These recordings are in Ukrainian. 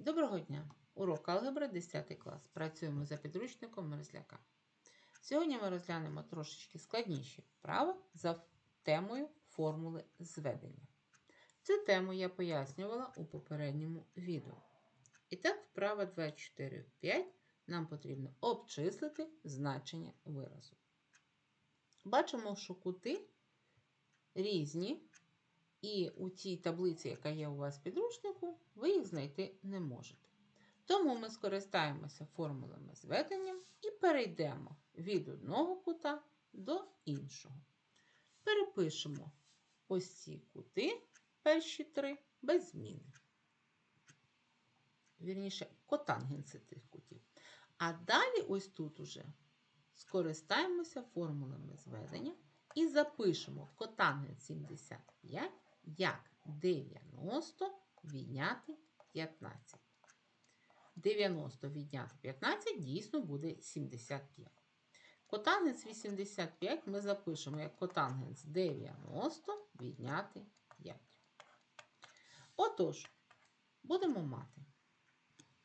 Доброго дня! Урок алгебри 10 клас. Працюємо за підручником Мерзляка. Сьогодні ми розглянемо трошечки складніші вправи за темою формули зведення. Цю тему я пояснювала у попередньому відео. І так, вправа 245 нам потрібно обчислити значення виразу. Бачимо, що кути різні, і у тій таблиці, яка є у вас в підручнику, ви їх знайти не можете. Тому ми скористаємося формулами зведення і перейдемо від одного кута до іншого. Перепишемо ось ці кути, перші три, без зміни. Вірніше, котангенси цих кутів. А далі, ось тут уже скористаємося формулами зведення і запишемо котангенс 75 як 90 відняти 15. 90 відняти 15 дійсно буде 75. Котангенс 85 ми запишемо як котангенс 90 відняти 5. Отож, будемо мати.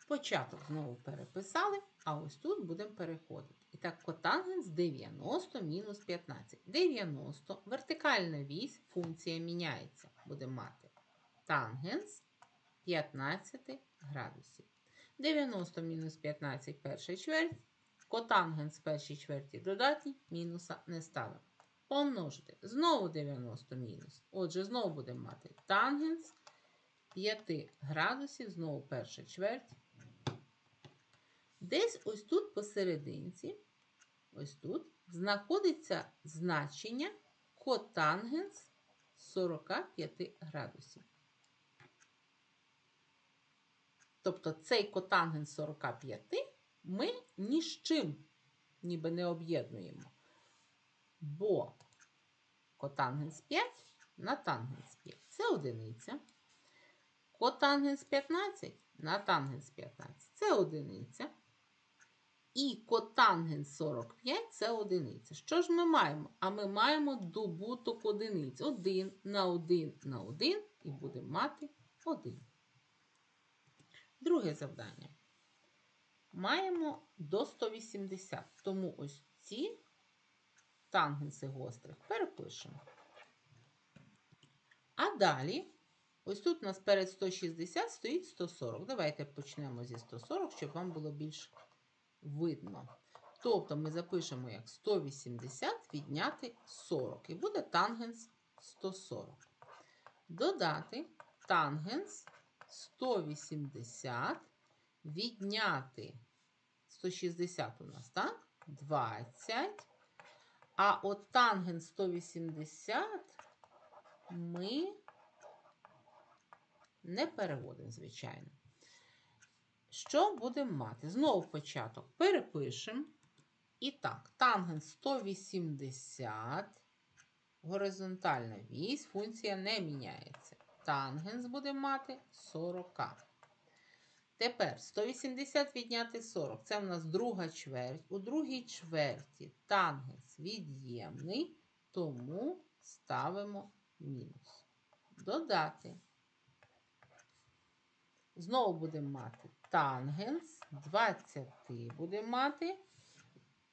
Початок знову переписали, а ось тут будемо переходити. І так, котангенс 90 мінус 15. 90 вертикальна вісь, функція міняється. Будемо мати тангенс 15 градусів. 90 мінус 15 перша чверть. Котангенс першій чверті додатній, мінуса не ставимо. Помножити. Знову 90 мінус. Отже, знову будемо мати тангенс 5 градусів, знову перша чверть. Десь ось тут посерединці, ось тут, знаходиться значення котангенс 45 градусів. Тобто цей котангенс 45 ми ні з чим ніби не об'єднуємо. Бо котангенс 5 на тангенс 5 це одиниця. Котангенс 15 на тангенс 15 це одиниця. І котангенс 45 це одиниця. Що ж ми маємо? А ми маємо добуток одиниць. 1 на 1 на 1 і будемо мати 1. Друге завдання. Маємо до 180. Тому ось ці тангенси гострих перепишемо. А далі, ось тут у нас перед 160 стоїть 140. Давайте почнемо зі 140, щоб вам було більш видно. Тобто ми запишемо як 180 відняти 40. І буде тангенс 140. Додати тангенс 180 відняти 160 у нас, так? 20. А от тангенс 180 ми не переводимо, звичайно. Що будемо мати? Знову початок перепишемо. І так, тангенс 180, горизонтальна вісь, функція не міняється. Тангенс буде мати 40. Тепер 180 відняти 40. Це в нас друга чверть. У другій чверті тангенс від'ємний, тому ставимо мінус. Додати. Знову будемо мати тангенс 20 будемо мати.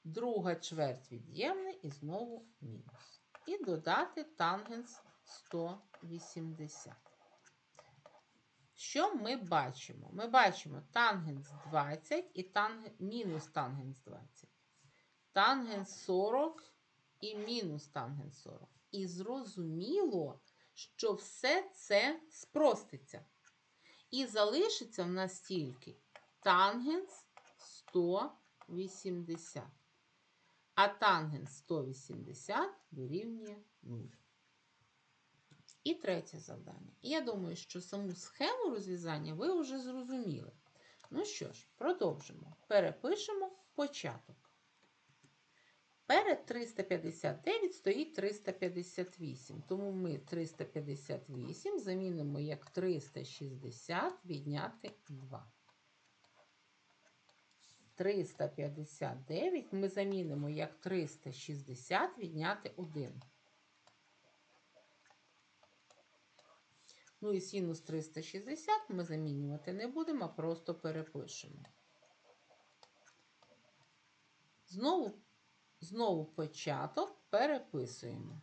Друга чверть від'ємний і знову мінус. І додати тангенс 180. Що ми бачимо? Ми бачимо тангенс 20 і танг... мінус тангенс 20. Тангенс 40 і мінус тангенс 40. І зрозуміло, що все це спроститься. І залишиться в нас тільки тангенс 180. А тангенс 180 дорівнює 0. І третє завдання. Я думаю, що саму схему розв'язання ви вже зрозуміли. Ну що ж, продовжимо. Перепишемо початок. Перед 359 стоїть 358, тому ми 358 замінимо як 360 відняти 2. 359 ми замінимо як 360 відняти 1. Ну і синус 360 ми замінювати не будемо, а просто перепишемо. Знову, знову початок переписуємо.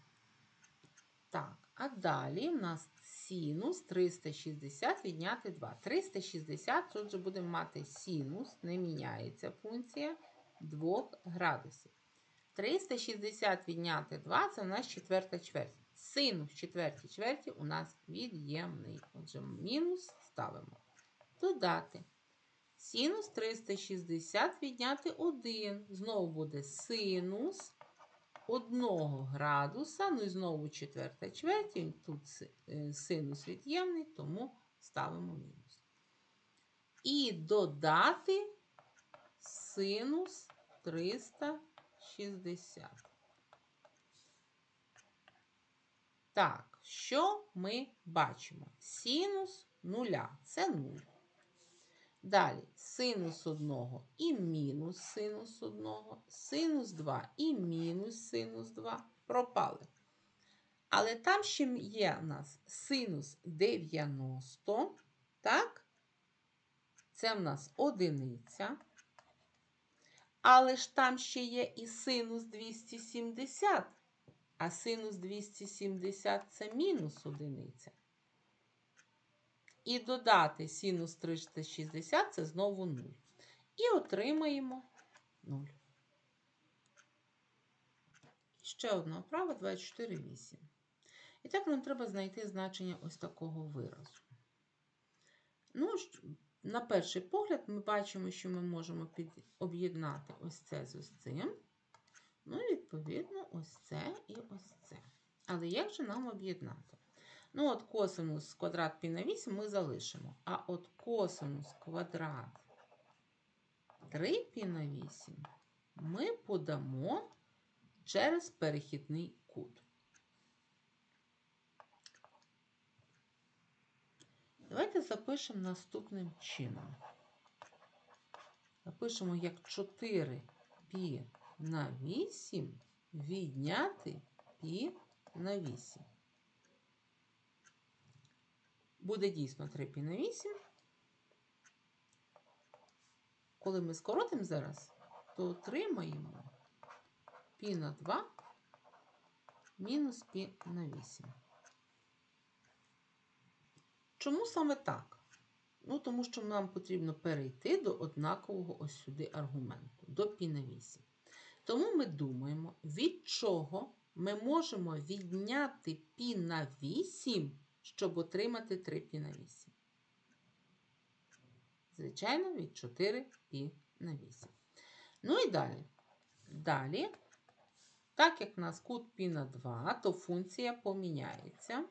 Так, а далі в нас синус 360 відняти 2. 360, тут же будемо мати синус, не міняється функція 2 градусів. 360 відняти 2 це у нас четверта чверть. Синус четвертій чверті у нас від'ємний. Отже, мінус ставимо. Додати. Синус 360 відняти 1. Знову буде синус 1 градуса. Ну і знову четверта чверть. Тут е, синус від'ємний, тому ставимо мінус. І додати синус 360. Так, що ми бачимо? Синус нуля це 0. Далі синус 1 і мінус синус 1, синус 2 і мінус синус 2 пропали. Але там ще є у нас синус 90, так? Це в нас одиниця. Але ж там ще є і синус 270. А синус 270 це мінус одиниця. І додати синус 360 це знову 0. І отримаємо 0. Ще одна вправа 24,8. І так нам треба знайти значення ось такого виразу. Ну, на перший погляд, ми бачимо, що ми можемо об'єднати ось це з ось цим. Ну, відповідно, ось це і ось це. Але як же нам об'єднати? Ну, от косинус квадрат пі на 8 ми залишимо. А от косинус квадрат 3 пі на 8 ми подамо через перехідний кут. Давайте запишемо наступним чином. Запишемо як 4 пі на 8 відняти пі на 8. Буде дійсно 3 пі на 8. Коли ми скоротимо зараз, то отримаємо пі на 2 мінус пі на 8. Чому саме так? Ну, тому що нам потрібно перейти до однакового ось сюди аргументу, до пі на 8. Тому ми думаємо, від чого ми можемо відняти пі на 8, щоб отримати 3 пі на 8. Звичайно, від 4 пі на 8. Ну і далі. Далі, так як у нас кут пі на 2, то функція поміняється.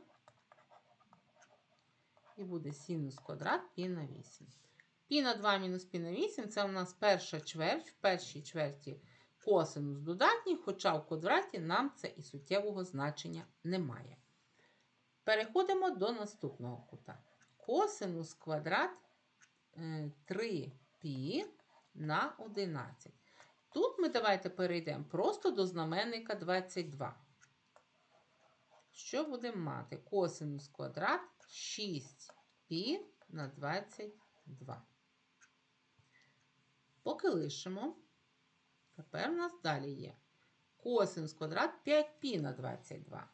І буде синус квадрат пі на 8. Пі на 2 мінус пі на 8 це у нас перша чверть. В першій чверті косинус додатній, хоча в квадраті нам це і суттєвого значення немає. Переходимо до наступного кута. Косинус квадрат 3π е, на 11. Тут ми давайте перейдемо просто до знаменника 22. Що будемо мати? Косинус квадрат 6π на 22. Поки лишимо. Тепер у нас далі є косинус квадрат 5π на 22.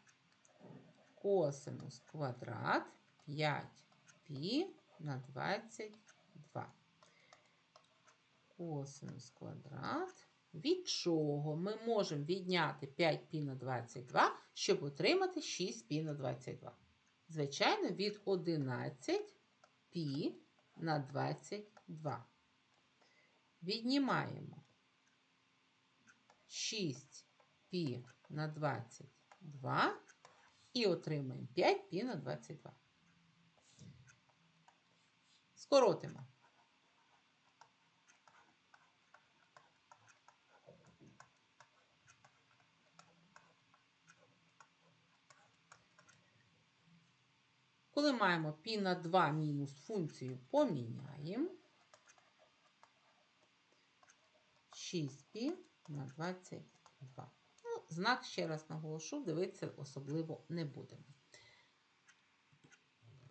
Косинус квадрат 5π на 22. Косинус квадрат. Від чого ми можемо відняти 5π на 22, щоб отримати 6π на 22. Звичайно, від 11π на 22. Віднімаємо 6 π на 22 і отримаємо 5π на 22. Скоротимо. Коли маємо пі на 2 мінус функцію, поміняємо 6 π на 22. Знак, ще раз наголошу, дивитися особливо не будемо.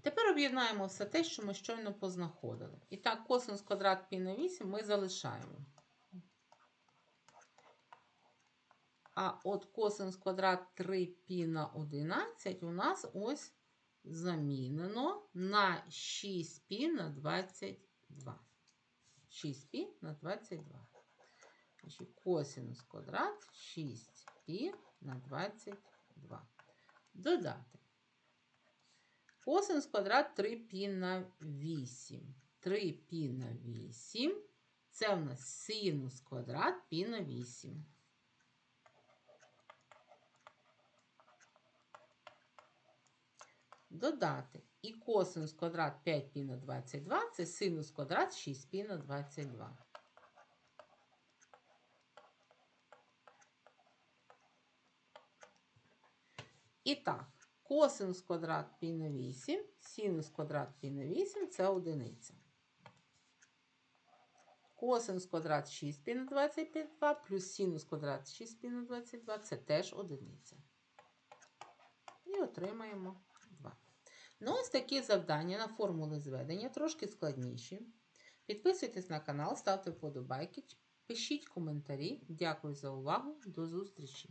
Тепер об'єднаємо все те, що ми щойно познаходили. І так, косинус квадрат пі на 8 ми залишаємо. А от косинус квадрат 3 пі на 11 у нас ось замінено на 6 пі на 22. 6 пі на 22. Значить, косинус квадрат 6 пі на 22. Додати. Косинус квадрат 3 пі на 8. 3 пі на 8. Це у нас синус квадрат пі на 8. Додати. І косинус квадрат 5 пі на 22 це синус квадрат 6 пі на 22. І так, косинус квадрат пі на 8, синус квадрат пі на 8 це одиниця. Косинус квадрат 6 пі на 22 плюс синус квадрат 6 пі на 22 це теж одиниця. І отримаємо 2. Ну, ось такі завдання на формули зведення, трошки складніші. Підписуйтесь на канал, ставте вподобайки, пишіть коментарі. Дякую за увагу. До зустрічі!